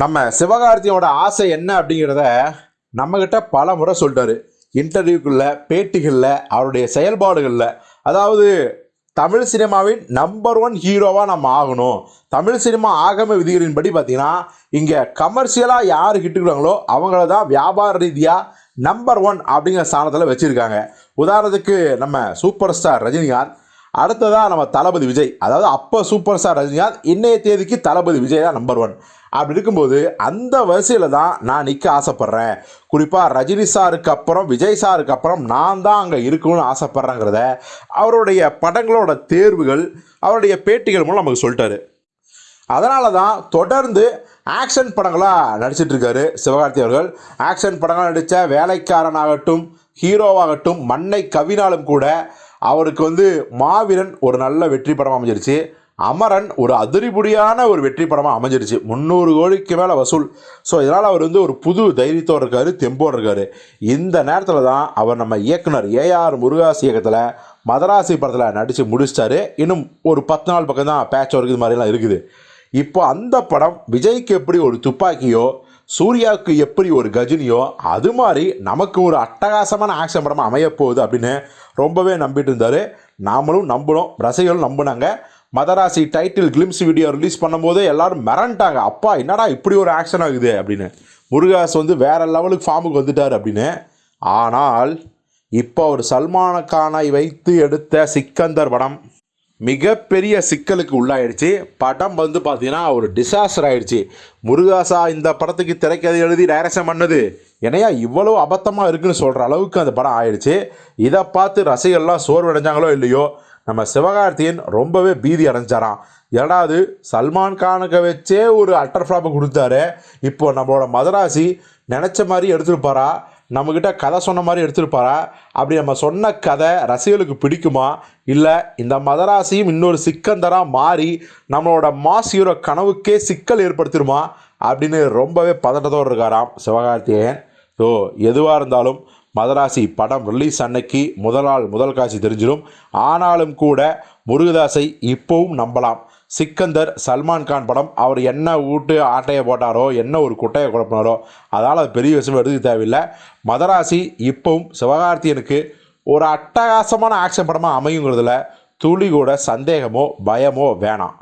நம்ம சிவகார்த்தியோட ஆசை என்ன அப்படிங்கிறத நம்மக்கிட்ட பல முறை சொல்லிட்டாரு. இன்டர்வியூக்குள்ள பேட்டிகளில் அவருடைய செயல்பாடுகளில். அதாவது தமிழ் சினிமாவின் நம்பர் ஒன் ஹீரோவாக நம்ம ஆகணும். தமிழ் சினிமா ஆகம விதிகளின்படி பார்த்திங்கன்னா இங்கே கமர்ஷியலாக யார் கிட்டுக்கிறாங்களோ அவங்கள தான் வியாபார ரீதியாக நம்பர் ஒன் அப்படிங்கிற ஸ்தானத்தில் வச்சுருக்காங்க. உதாரணத்துக்கு நம்ம சூப்பர் ஸ்டார் ரஜினிகாந்த் அடுத்ததாக நம்ம தளபதி விஜய். அதாவது அப்போ சூப்பர் ஸ்டார் ரஜினிகாந்த் இன்றைய தேதிக்கு தளபதி விஜய் தான் நம்பர் ஒன் அப்படி இருக்கும்போது அந்த வரிசையில் தான் நான் நிற்க ஆசைப்பட்றேன். குறிப்பாக ரஜினி சாருக்கு அப்புறம் விஜய் சாருக்கு அப்புறம் நான் தான் அங்கே இருக்கணும்னு ஆசைப்பட்றேங்கிறத அவருடைய படங்களோட தேர்வுகள் அவருடைய பேட்டிகள் மூலம் நமக்கு சொல்லிட்டாரு. அதனால தான் தொடர்ந்து ஆக்ஷன் படங்களாக நடிச்சிட்ருக்காரு சிவகார்த்தி அவர்கள். ஆக்ஷன் படங்களாக நடித்த வேலைக்காரனாகட்டும் ஹீரோவாகட்டும் மண்ணை கவினாலும் கூட அவருக்கு வந்து மாவீரன் ஒரு நல்ல வெற்றி படமாக அமைஞ்சிருச்சு. அமரன் ஒரு அதிரிபுடியான ஒரு வெற்றி படமாக அமைஞ்சிருச்சு. முந்நூறு கோடிக்கு மேலே வசூல். ஸோ இதனால் அவர் வந்து ஒரு புது தைரியத்தோடு இருக்கார் தெம்போடு இருக்கார். இந்த நேரத்தில் தான் அவர் நம்ம இயக்குனர் ஏஆர் முருகாஸ் இயக்கத்தில் மதராசி படத்தில் நடித்து முடிச்சிட்டாரு. இன்னும் ஒரு பத்து நாள் பக்கம் தான் பேட்ச் ஒர்க் இது மாதிரிலாம் இருக்குது. இப்போ அந்த படம் விஜய்க்கு எப்படி ஒரு துப்பாக்கியோ சூர்யாவுக்கு எப்படி ஒரு கஜினியோ அது மாதிரி நமக்கு ஒரு அட்டகாசமான ஆக்ஷன் படமாக அமையப்போகுது அப்படின்னு ரொம்பவே நம்பிட்டு இருந்தார். நாமளும் நம்பினோம் ரசிகர்களும் நம்பினாங்க. Madharaasi title glimpse video release பண்ணும்போது எல்லாரும் மிரண்டாங்க. அப்பா என்னடா இப்படி ஒரு ஆக்ஷன் ஆகுது? அப்படின்னு. முருகாஸ் வந்து வேறு லெவலுக்கு ஃபார்முக்கு வந்துட்டார் அப்படின்னு. ஆனால் இப்போ அவர் சல்மான்கானை வைத்து எடுத்த சிக்கந்தர் படம். மிகப்பெரிய சிக்கலுக்கு உள்ளாயிடுச்சு. படம் வந்து பார்த்தீங்கன்னா ஒரு டிசாஸ்டர் ஆயிடுச்சு. முருகாசா இந்த படத்துக்கு திரைக்கதை எழுதி டைரக்ஷன் பண்ணது. என்னையா இவ்வளோ அபத்தமாக இருக்குன்னு சொல்கிற அளவுக்கு அந்த படம் ஆயிடுச்சு. இதை பார்த்து ரசிகர்லாம் சோர்வடைஞ்சாங்களோ இல்லையோ நம்ம சிவகார்த்தியன் ரொம்பவே பீதி அடைஞ்சாராம். ஏடாது சல்மான் கானுக்கு வச்சே ஒரு அட்டர் ஃப்ளாப்பை கொடுத்தாரு. இப்போ நம்மளோட மதராசி நினச்ச மாதிரி எடுத்துருப்பாரா நம்மக்கிட்ட கதை சொன்ன மாதிரி எடுத்திருப்பாரா? அப்படி நம்ம சொன்ன கதை ரசிகர்களுக்கு பிடிக்குமா? இல்லை இந்த மதராசியும் இன்னொரு சிக்கந்தராக மாறி நம்மளோட மாஸ் ஹீரோ கனவுக்கே சிக்கல் ஏற்படுத்திடுமா? அப்படின்னு ரொம்பவே பதட்டத்தோடு இருக்காராம் சிவகார்த்திகேயன். ஸோ எதுவாக இருந்தாலும் மதராசி படம் ரிலீஸ் அன்னைக்கு முதல் நாள் முதல் காட்சி தெரிஞ்சிடும். ஆனாலும் கூட முருகதாசை இப்போவும் நம்பலாம். சிக்கந்தர் சல்மான் கான் படம் அவர் என்ன ஊட்டு ஆட்டையை போட்டாரோ என்ன ஒரு குட்டையை குழப்பினாரோ அதனால் அது பெரிய விஷயம் எடுத்துக்க தேவையில்லை. மதராசி இப்போவும் சிவகார்த்தியனுக்கு ஒரு அட்டகாசமான ஆக்ஷன் படமாக அமையுங்கிறதுல துளி கூட சந்தேகமோ பயமோ வேணாம்.